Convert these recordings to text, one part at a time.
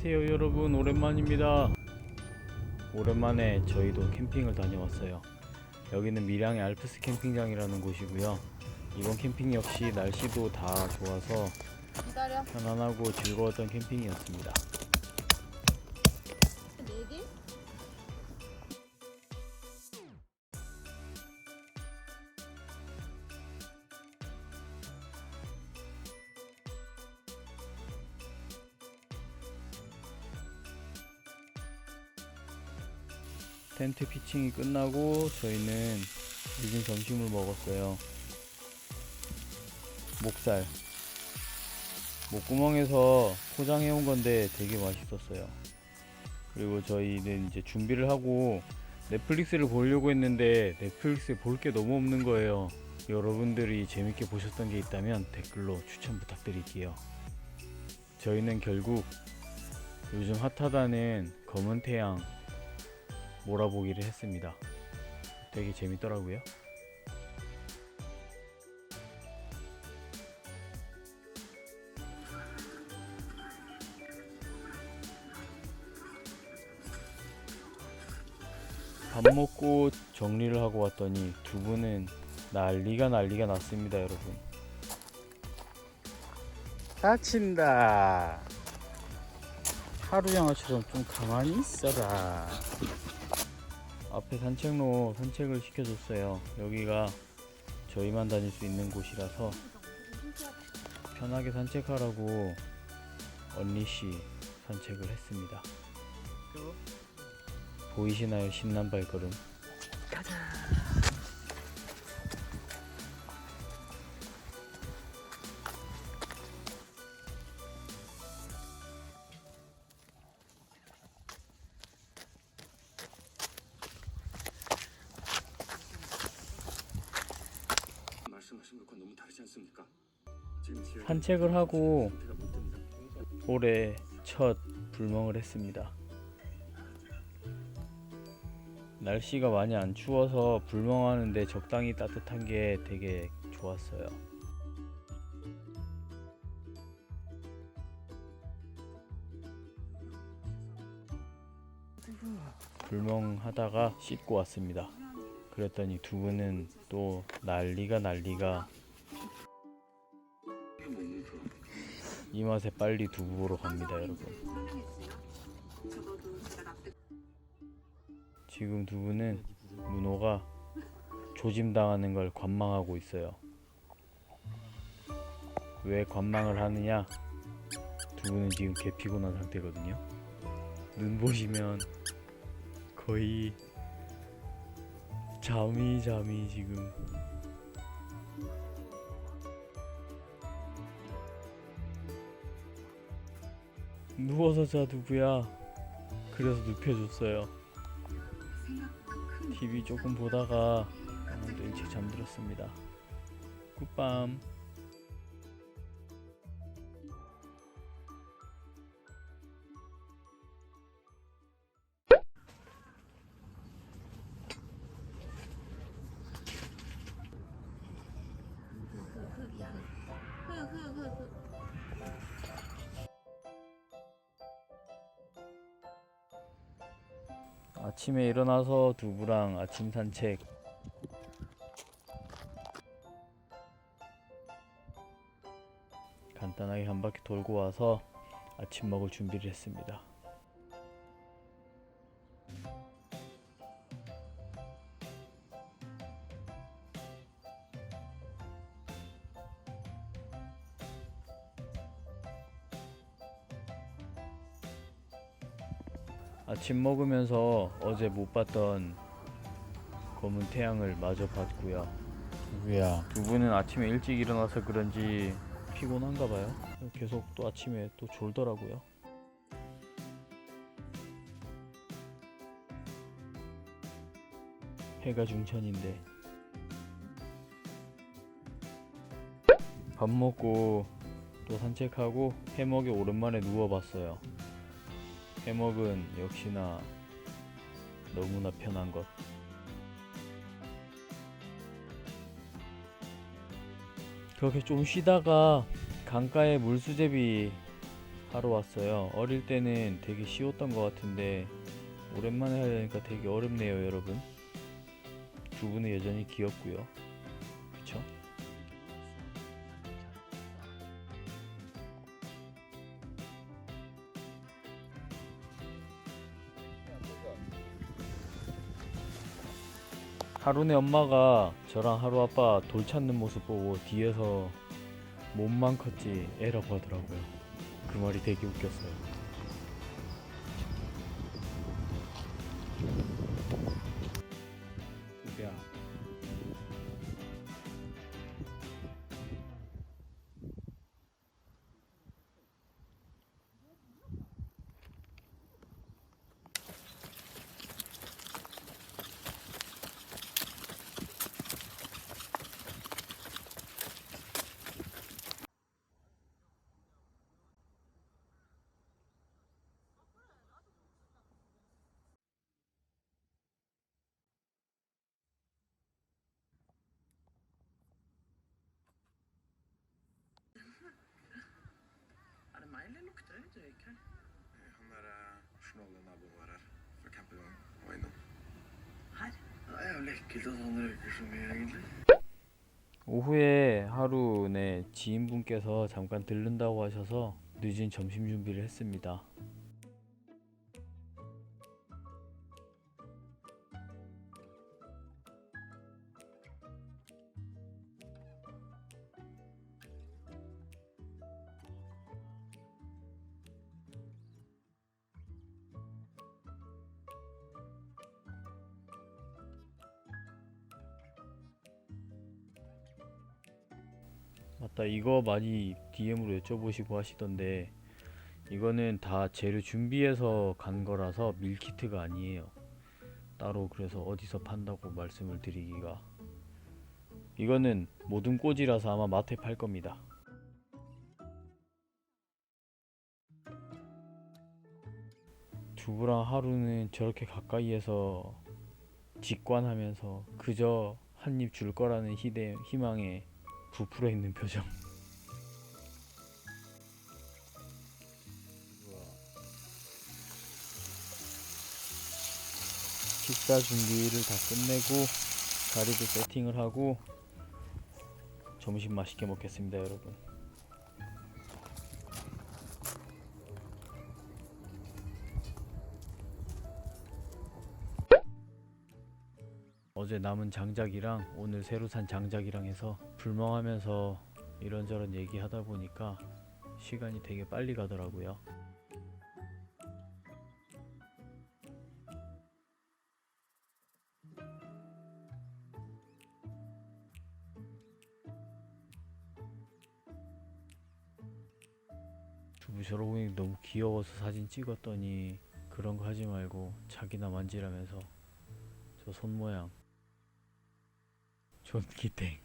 안녕하세요 여러분. 오랜만입니다. 오랜만에 저희도 캠핑을 다녀왔어요. 여기는 밀양의 알프스 캠핑장이라는 곳이고요. 이번 캠핑 역시 날씨도 다 좋아서 기다려. 편안하고 즐거웠던 캠핑이었습니다 텐트 피칭이 끝나고 저희는 늦은 점심을 먹었어요. 목살. 목구멍에서 포장해 온 건데 되게 맛있었어요. 그리고 저희는 이제 준비를 하고 넷플릭스를 보려고 했는데 넷플릭스에 볼 게 너무 없는 거예요. 여러분들이 재밌게 보셨던 게 있다면 댓글로 추천 부탁드릴게요. 저희는 결국 요즘 핫하다는 검은 태양 몰아보기를 했습니다. 되게 재밌더라고요. 밥 먹고 정리를 하고 왔더니 두 분은 난리가 난리가 났습니다, 여러분. 다친다. 하루 양아처럼 좀 가만히 있어라. 앞에 산책로 산책을 시켜줬어요. 여기가 저희만 다닐 수 있는 곳이라서 편하게 산책하라고 언니씨 산책을 했습니다. 보이시나요? 신난 발걸음. 말씀 산책을 하고. 올해 첫 불멍을 했습니다. 날씨가 많이 안 추워서 불멍하는데 적당히 따뜻한 게 되게 좋았어요. 불멍하다가 씻고 왔습니다. 그랬더니 두 분은 또 난리가 난리가 이 맛에 빨리 두부 보러 갑니다, 여러분. 지금 두부는 문호가 조짐당하는 걸 관망하고 있어요. 왜 관망을 하느냐? 두부는 지금 개 피곤한 상태거든요. 눈 보시면 거의 잠이 잠이 지금 누워서 자 누구야? 그래서 눕혀줬어요. TV 조금 보다가 오늘도 일찍 잠들었습니다. 굿밤 아침에 일어나서 두부랑 아침 산책 간단하게 한 바퀴 돌고 와서 아침 먹을 준비를 했습니다. 아침 먹으면서 어제 못 봤던 검은 태양을 마저 봤고요. 누구야? 두 분은 아침에 일찍 일어나서 그런지 피곤한가 봐요. 계속 또 아침에 또 졸더라고요. 해가 중천인데 밥 먹고 또 산책하고 해먹에 오랜만에 누워봤어요. 해먹은 역시나 너무나 편한 것. 그렇게 좀 쉬다가 강가에 물수제비 하러 왔어요. 어릴 때는 되게 쉬웠던 것 같은데 오랜만에 하려니까 되게 어렵네요, 여러분. 두 분은 여전히 귀엽고요. 하루네 엄마가 저랑 하루 아빠 돌 찾는 모습 보고 뒤에서 몸만 컸지 애라고 하더라고요. 그 말이 되게 웃겼어요. Her? Han der eh, snåle naboen vår her fra campingvogn var innom. Her? Det er jævlig ekkelt at han røyker så mye, egentlig. 오후에 하루네 지인분께서 잠깐 들른다고 하셔서 늦은 점심 준비를 했습니다. 맞다 이거 많이 DM으로 여쭤보시고 하시던데 이거는 다 재료 준비해서 간 거라서 밀키트가 아니에요. 따로 그래서 어디서 판다고 말씀을 드리기가. 이거는 모든 꼬지라서 아마 마트에 팔 겁니다. 두부랑 하루는 저렇게 가까이에서 직관하면서 그저 한 입 줄 거라는 희망에 부풀어 있는 표정. 식사 준비를 다 끝내고 자리도 세팅을 하고 점심 맛있게 먹겠습니다, 여러분. 어제 남은 장작이랑 오늘 새로 산 장작이랑 해서 불멍하면서 이런저런 얘기하다 보니까 시간이 되게 빨리 가더라고요. 저러고 보니 너무 귀여워서 사진 찍었더니 그런 거 하지 말고 자기나 만지라면서 저 손 모양 존기땡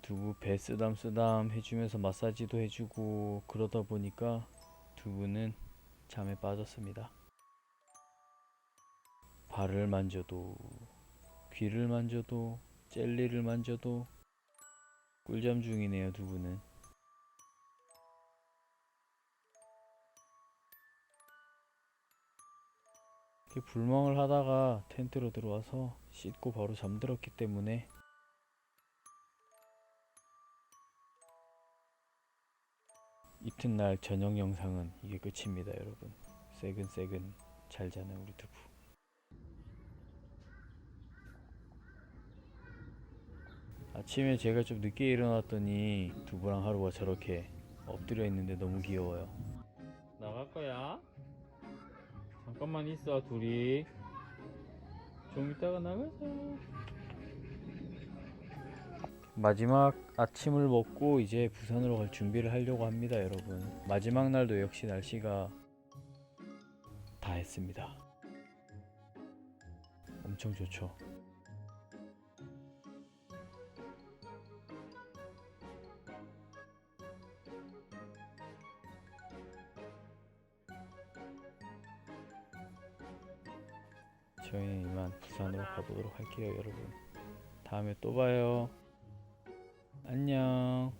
두부 배 쓰담 쓰담 해주면서 마사지도 해주고 그러다 보니까 두부는 잠에 빠졌습니다. 발을 만져도 귀를 만져도 젤리를 만져도 꿀잠 중이네요 두부는 불멍을 하다가 텐트로 들어와서 씻고 바로 잠들었기 때문에 이튿날 저녁 영상은 이게 끝입니다 여러분 새근새근 잘 자는 우리 두부 아침에 제가 좀 늦게 일어났더니 두부랑 하루가 저렇게 엎드려 있는데 너무 귀여워요. 나갈 거야? 잠깐만 있어 둘이. 좀 이따가 나가자. 마지막 아침을 먹고 이제 부산으로 갈 준비를 하려고 합니다, 여러분. 마지막 날도 역시 날씨가 다 했습니다. 엄청 좋죠. 저희는 이만 부산으로 가보도록 할게요 여러분. 다음에 또 봐요. 안녕